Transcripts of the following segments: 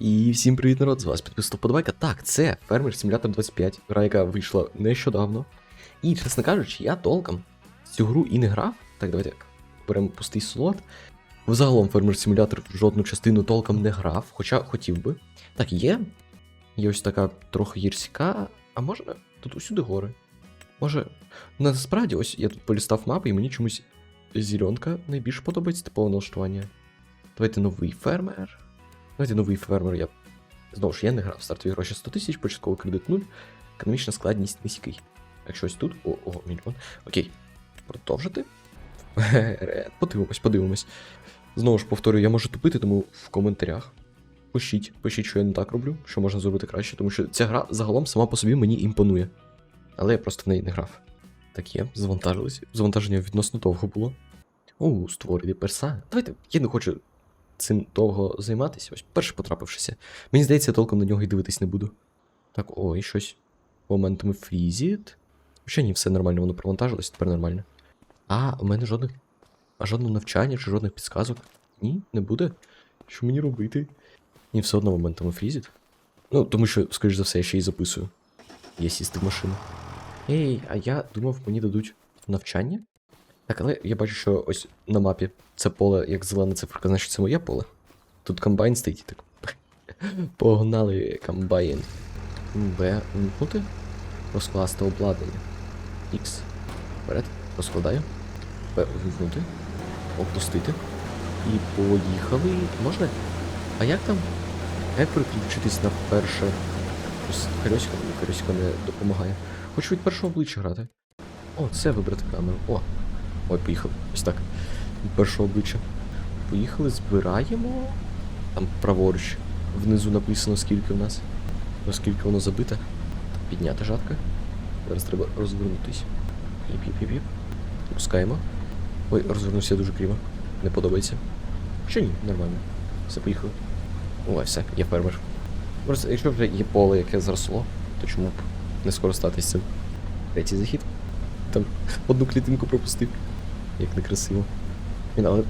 І всім привіт, народ! З вас підписано подобайка. Так, це Фермер Симулятор 25, гра, яка вийшла нещодавно. І, чесно кажучи, я толком цю гру і не грав. Так, давайте беремо пустий слот. Взагалом Фермер в жодну частину толком не грав, хоча хотів би. Так, є. Є ось така трохи гірська, а може тут усюди гори. Може. Насправді, ось я тут полістав мапи, і мені чомусь зеленка найбільше подобається типове налаштування. Давайте новий фермер. Давайте новий фермер. Я знову ж я не грав стартові гроші 100 тисяч, початковий кредит 0, економічна складність низький. Якщо ось тут. О, о, мільйон. Окей. Продовжити. Подивимось, подивимось. Знову ж повторюю, я можу тупити, тому в коментарях. Пишіть, пишіть, що я не так роблю, що можна зробити краще, тому що ця гра загалом сама по собі мені імпонує. Але я просто в неї не грав. Так є, завантажились. Завантаження відносно довго було. О, створює перса. Давайте, я не хочу цим довго займатися. Ось перший потрапившися. Мені здається, я толком на нього і дивитись не буду. Так, ой, щось. Моментами фрізіт. Ще ні, все нормально, воно провантажилось, тепер нормально. А, у мене жодних. А жодного навчання чи жодних підсказок? Ні, не буде. Що мені робити? Ні, все одно моментами фрізіт. Ну, тому що, скоріш за все, я ще й записую. Я сісти в машину. Ей, а я думав, мені дадуть навчання? Так, але я бачу, що ось на мапі це поле, як зелена циферка, значить це моє поле. Тут комбайн стоїть так. Погнали комбайн. Б. Вимкнути. Розкласти обладнання. X. Вперед. Розкладаю. Б. Вимкнути. Опустити. І поїхали. Можна? А як там? Як переключитись на перше? Ось Карьоська, мені не допомагає. Хочу від першого обличчя грати. О, це вибрати камеру. О, Ой, поїхали. Ось так. Першого обличчя. Поїхали, збираємо. Там праворуч. Внизу написано, скільки в нас. Наскільки воно забите. Підняти жатка. Зараз треба розвернутись. Іп-іп-іп-іп. Пускаємо. Ой, розвернувся дуже криво. Не подобається. Що ні, нормально. Все, поїхали. Ой, все, є фермер. Просто, якщо вже є поле, яке зросло, то чому б не скористатись цим? Третій захід. Там одну клітинку пропустив. Як некрасиво. Він, але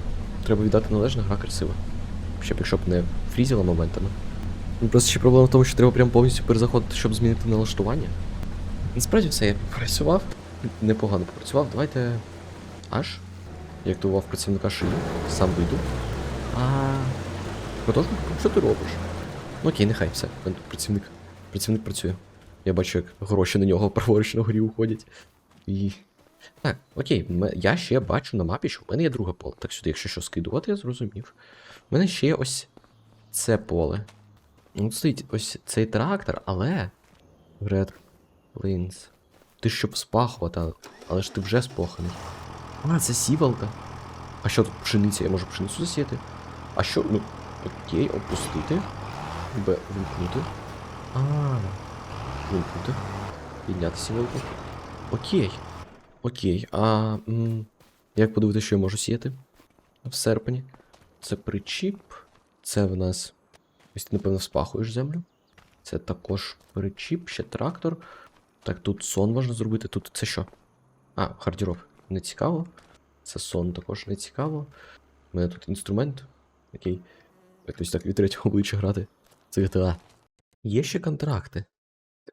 треба віддати належно, гра красива. Ще б якщо б не фрізіла моментами. Ну, Просто ще проблема в тому, що треба прям повністю перезаходити, щоб змінити налаштування. Насправді все, я попрацював. Непогано попрацював. Давайте. Аж. Як тував працівника шиї, сам вийду. А. Художник, що ти робиш? Ну окей, нехай все. Працівник. Працівник працює. Я бачу, як гроші на нього праворуч на горі уходять. І. Так, окей, ме- я ще бачу на мапі, що в мене є друге поле. Так сюди, якщо що скидувати, я зрозумів. У мене ще є ось це поле. Ну, стоїть ось цей трактор, але. Red Plains. Ти щоб спахувати, але ж ти вже спаханий. А, це сівалка. А що тут пшениця? Я можу пшеницю засіяти? А що? Ну, окей, опустити. Б, вимкнути. А, вимкнути. Підняти сівалку. Окей. Окей, а м, як подивитися, що я можу сіяти в серпні? Це причіп. Це в нас. Ось ти, напевно, вспахуєш землю. Це також причіп, ще трактор. Так, тут сон можна зробити. Тут це що? А, гардероб. Не цікаво. Це сон також не цікаво. У мене тут інструмент. Окей. Якось так від третього обличчя грати. Це GTA. Є ще контракти.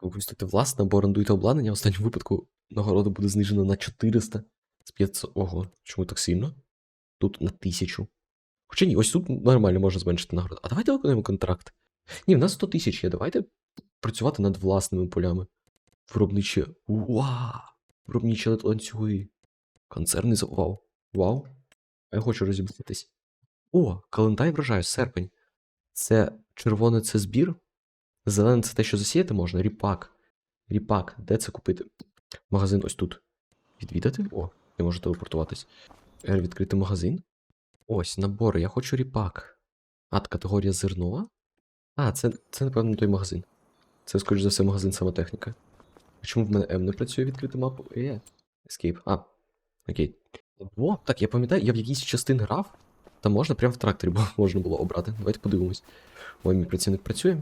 Випустити власне або орендуйте обладнання, в останньому випадку нагорода буде знижена на 400 з 500. Ого, чому так сильно? Тут на 1000. Хоча ні, ось тут нормально можна зменшити нагороду. А давайте виконуємо контракт. Ні, в нас 100 тисяч є. Давайте працювати над власними полями. Виробниче. Вау! Виробничі ланцюги. Концерни за. Вау. Вау. А я хочу розібратись. О, календар врожаю, серпень. Це червоне це збір. Зелене це те, що засіяти можна. Ріпак. Ріпак. Де це купити? Магазин ось тут. Відвідати? О, я можу телепортуватись. Е, Відкрити магазин. Ось, набори. Я хочу ріпак. А, категорія зернова. А, це, це напевно, той магазин. Це, скоріш за все, магазин самотехніка. Чому в мене М не працює відкрити мапу? Е. Escape. А. Окей. О, так, я пам'ятаю, я в якійсь частин грав. Там можна прямо в тракторі бо можна було обрати. Давайте подивимось. Ой, мій працівник працює.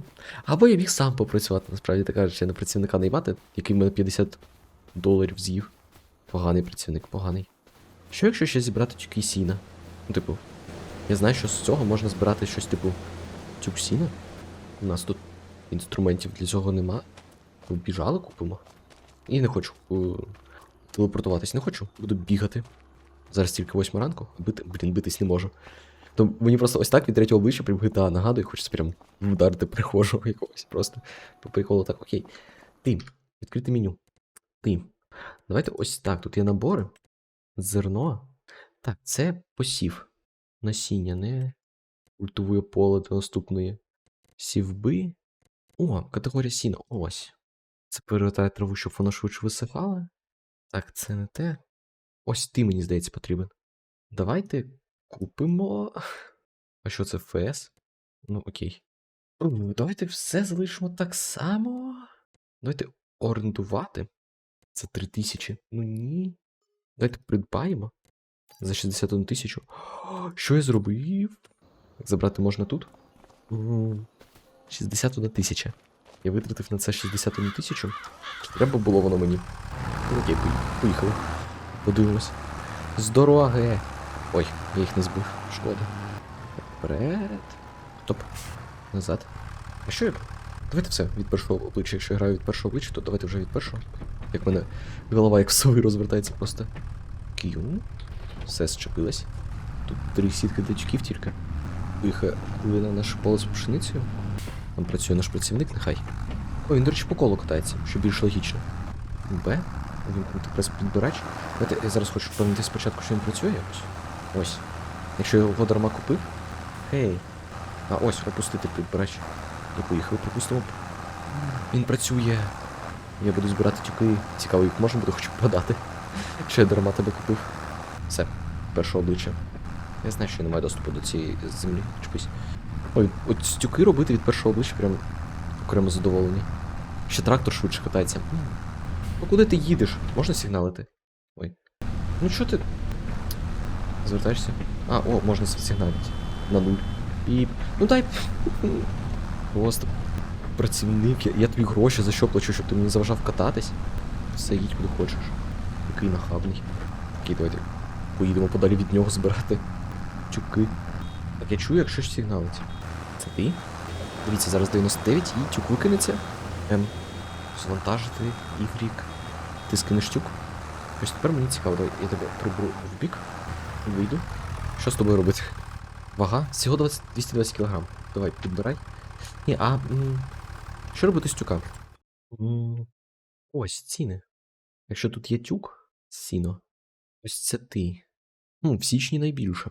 Або я міг сам попрацювати, насправді так кажучи, на працівника наймати, який мене 50 доларів з'їв. Поганий працівник, поганий. Що якщо ще зібрати тюки сіна? Ну, типу, я знаю, що з цього можна збирати щось, типу, тюк сіна. У нас тут інструментів для цього нема. Побіжали, купимо. І не хочу е, телепортуватись, не хочу. Буду бігати. Зараз тільки 8 ранку. Бити, блін, битись не можу. То мені просто ось так від третього обличчя прям GTA нагадує, хочеться прям вдарити прихожого якогось просто. По приколу так, окей. Ти, відкрити меню. Ти. Давайте ось так. Тут є набори. Зерно. Так, це посів. Насіння, не культивує поле до наступної. Сівби. О, категорія сіна. Ось. Це перевертає траву, щоб вона швидше висихала. Так, це не те. Ось ти, мені здається, потрібен. Давайте купимо. А що це ФС? Ну, окей. Давайте все залишимо так само. Давайте орендувати. Це 3000. Ну ні. Давайте придбаємо. За 61 тисячу. Що я зробив? Забрати можна тут? 61 тисяча. Я витратив на це 61 тисячу. Треба було воно мені? Ну, окей, поїхали. Подивимось. З дороги. Ой, я їх не збив. Шкода. Вперед. Стоп. Назад. А що я? Давайте все від першого обличчя. Якщо я граю від першого обличчя, то давайте вже від першого. Як мене голова як совий розвертається просто. К'ю. Все зчепилось. Тут три сітки для тюків тільки. Поїхали на наш поле з пшеницею. Там працює наш працівник, нехай. О, він, до речі, по колу катається, що більш логічно. Б. Вимкнути прес-підбирач. Давайте я зараз хочу впевнити спочатку, що він працює якось. Ось. Якщо його дарма купив. Гей. А ось, опустити підбирач. І поїхали, пропустимо. Він працює. Я буду збирати тюки. Цікаво, їх можна буде хоч подати. Якщо я дарма тебе купив. Все, перше обличчя. Я знаю, що я не маю доступу до цієї землі. Чекусь. Ой, от стюки робити від першого обличчя прям окремо задоволені. Ще трактор швидше катається. Ну куди ти їдеш? Можна сигналити? Ой. Ну що ти. Звертаєшся? А, о, можна сигналити. На нуль. І. Ну дай. Просто працівник. Я, я тобі гроші за що плачу, щоб ти мені заважав кататись. Все, їдь куди хочеш. Який нахабний. Окей, давайте. Поїдемо подалі від нього збирати. Тюки. Так я чую, якщо ж сигналить. Це ти? Дивіться, зараз 99 і тюк викинеться. М. Звантажити, Y. Ти скинеш тюк. Ось тепер мені цікаво, давай я тебе приберу в бік. Вийду. Що з тобою робити? Вага? Всього 20, 220 кг. Давай, підбирай. Ні, а. М, що робити з тюка? М, ось ціни. Якщо тут є тюк, сіно. Ось це ти. Ну, в січні найбільше.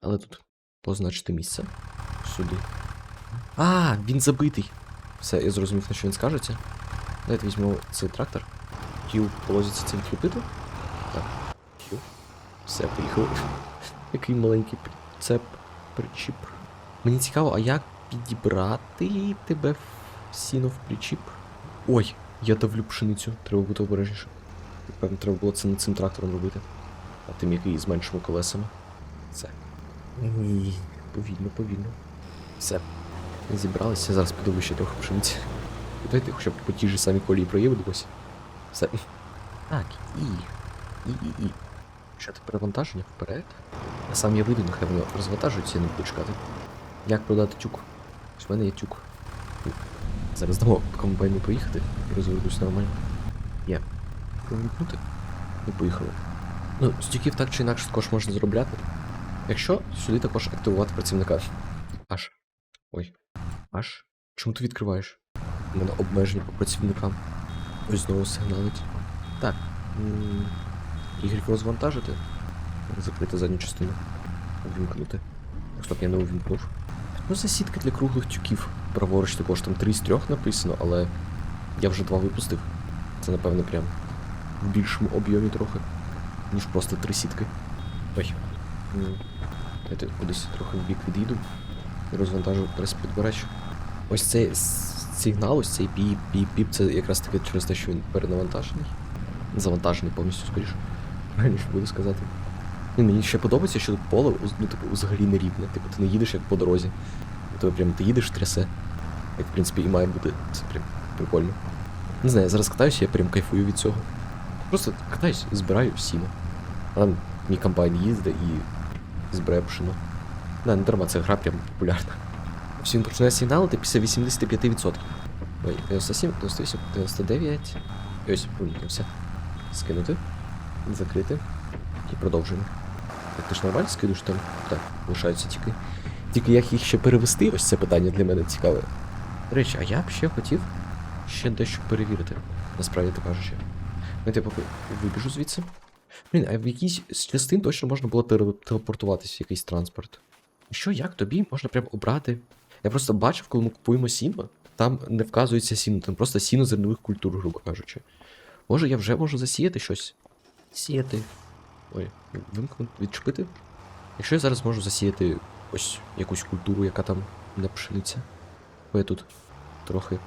Але тут позначити місце. Сюди. А, він забитий. Все, я зрозумів, на що він скажеться. Давайте візьмемо цей трактор. Q полозиться цим кріпити. Так. Q. Все, поїхали. Який маленький прицеп, причіп. Мені цікаво, а як підібрати тебе в сіно в причіп? Ой, я давлю пшеницю. Треба бути обережніше. Певно, треба було це не цим трактором робити. А тим, який з меншими колесами. Все. Ні, повільно, повільно. Все. Зібралися, зараз піду ще трохи пшениці. Дайте хоча б по тій же самій колії проїдемось. Все. Так, і. І, і, і. Що ти перевантаження вперед? А сам я вийду, нехай воно розвантажується, я не буду чекати. Як продати тюк? Ось в мене є тюк. Ну, Зараз дамо комбайну поїхати і розведусь нормально. Є. Провімкнути. І поїхали. Ну, з тюків так чи інакше також можна заробляти. Якщо сюди також активувати працівника. Аж. Ой. Аж. Чому ти відкриваєш? У мене обмеження по працівникам. Ось знову сигналить. Так. Ігрік розвантажити. Закрити задню частину. Увімкнути. Стоп, я не увімкнув. Ну, засідка для круглих тюків. Праворуч також там 3 з 3 написано, але я вже два випустив. Це, напевно, прям в більшому об'ємі трохи, ніж просто три сітки. Ой. Давайте кудись трохи в бік відійду і розвантажу прес-підбирач. Ось цей с- сигнал, цей піп-піп-піп, це якраз таки через те, що він перенавантажений. Завантажений повністю, скоріше. Правильніше буду сказати. Ну, мені ще подобається, що тут поле ну, типу, взагалі не рівне. Типу, ти не їдеш як по дорозі. Тобто прям ти їдеш трясе. Як в принципі і має бути. Це прям прикольно. Не знаю, я зараз катаюся, я прям кайфую від цього. Просто катаюсь, збираю сіно. А мій комбайн їздить і збирає пшено. Да, не дарма, ця гра прям популярна. Він починає сигналити після 85%. Ой, 97, 98, 99. І ось вимкнувся. Скинути. Закрити. І продовжуємо. Так ти ж нормально скидуєш там? Так, лишаються тільки. Тільки як їх ще перевести, ось це питання для мене цікаве. До речі, а я б ще хотів ще дещо перевірити, насправді так кажучи. Ну, поки вибіжу звідси. Блін, а в якійсь частин точно можна було теле- телепортуватись в якийсь транспорт. Що, як тобі можна прям обрати? Я просто бачив, коли ми купуємо сіно, там не вказується сіно, там просто сіно зернових культур, грубо кажучи. Може, я вже можу засіяти щось? Сіяти. Ой, вимкнути, відчепити? Якщо я зараз можу засіяти ось якусь культуру, яка там не пшениця. Бо я тут трохи.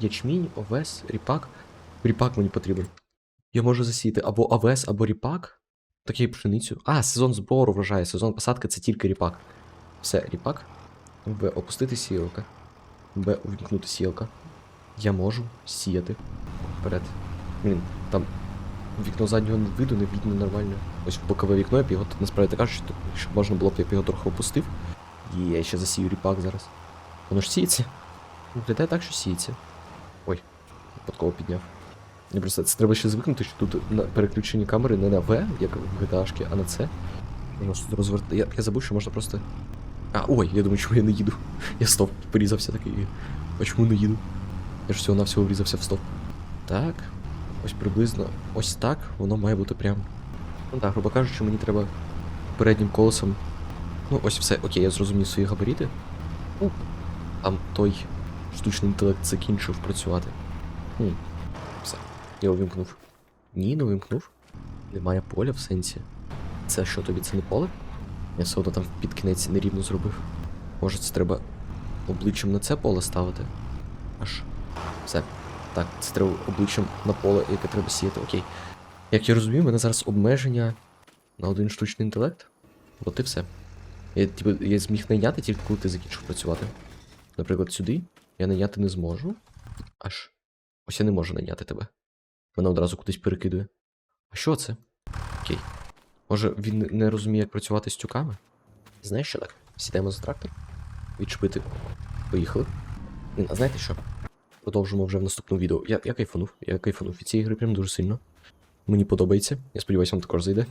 Ячмінь, овес, ріпак. Ріпак мені потрібен. Я можу засіяти або овес, або ріпак. Так пшеницю. А, сезон збору врожаю, сезон посадки це тільки ріпак. Все, ріпак. Б. Опустити сіялка. Б. Увімкнути сіялка. Я можу сіяти. Вперед. Блін, там вікно заднього виду не видно нормально. Ось в бокове вікно я б його насправді так що щоб можна було б я б його трохи опустив. І я ще засію ріпак зараз. Воно ж сіється. Виглядає так, що сіється. Ой, випадково підняв. Я просто це треба ще звикнути, що тут на переключені камери не на V, як в GTA, а на. Можна тут розвертати. Я, я забув, що можна просто. А, ой, я думаю, чому я не їду. Я стоп, порізався такий. А чому не їду? Я ж всього навсього врізався в стоп. Так. Ось приблизно ось так воно має бути прям. Ну так, грубо кажучи, мені треба переднім колесом. Ну, ось все, окей, я зрозумів свої габарити. Ну, там той штучний інтелект закінчив працювати. Хм. Все. Я увімкнув. Ні, не увімкнув. Немає поля в сенсі. Це що тобі це не поле? Я все там під кінець нерівно зробив. Може, це треба обличчям на це поле ставити? Аж. Все. Так, це треба обличчям на поле, яке треба сіяти. Окей. Як я розумію, в мене зараз обмеження на один штучний інтелект. От і все. Я, типу, я зміг найняти тільки коли ти закінчив працювати. Наприклад, сюди я найняти не зможу. Аж. Ось я не можу найняти тебе. Мене одразу кудись перекидує. А що це? Окей. Може, він не- розуміє, як працювати з тюками? Знаєш що так? Сідаємо за трактор. Відчепити. Поїхали. А знаєте що? Продовжимо вже в наступному відео. Я, я кайфанув. Я кайфанув від цієї гри прям дуже сильно. Мені подобається. Я сподіваюся, вам також зайде.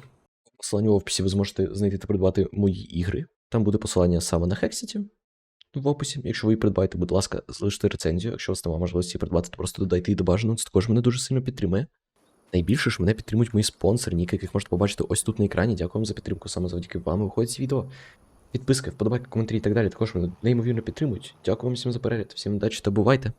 Посилання в описі ви зможете знайти та придбати мої ігри. Там буде посилання саме на Хексіті в описі. Якщо ви її придбаєте, будь ласка, залиште рецензію. Якщо у вас немає можливості її придбати, то просто додайте її до бажаного. Це також мене дуже сильно підтримує. Найбільше ж мене підтримують мої спонсори, ніки, яких можете побачити ось тут на екрані. Дякую вам за підтримку. Саме завдяки вам виходить ці відео. Підписки, вподобайки, коментарі і так далі. Також мене неймовірно підтримують. Дякую вам всім за перегляд. Всім удачі та бувайте!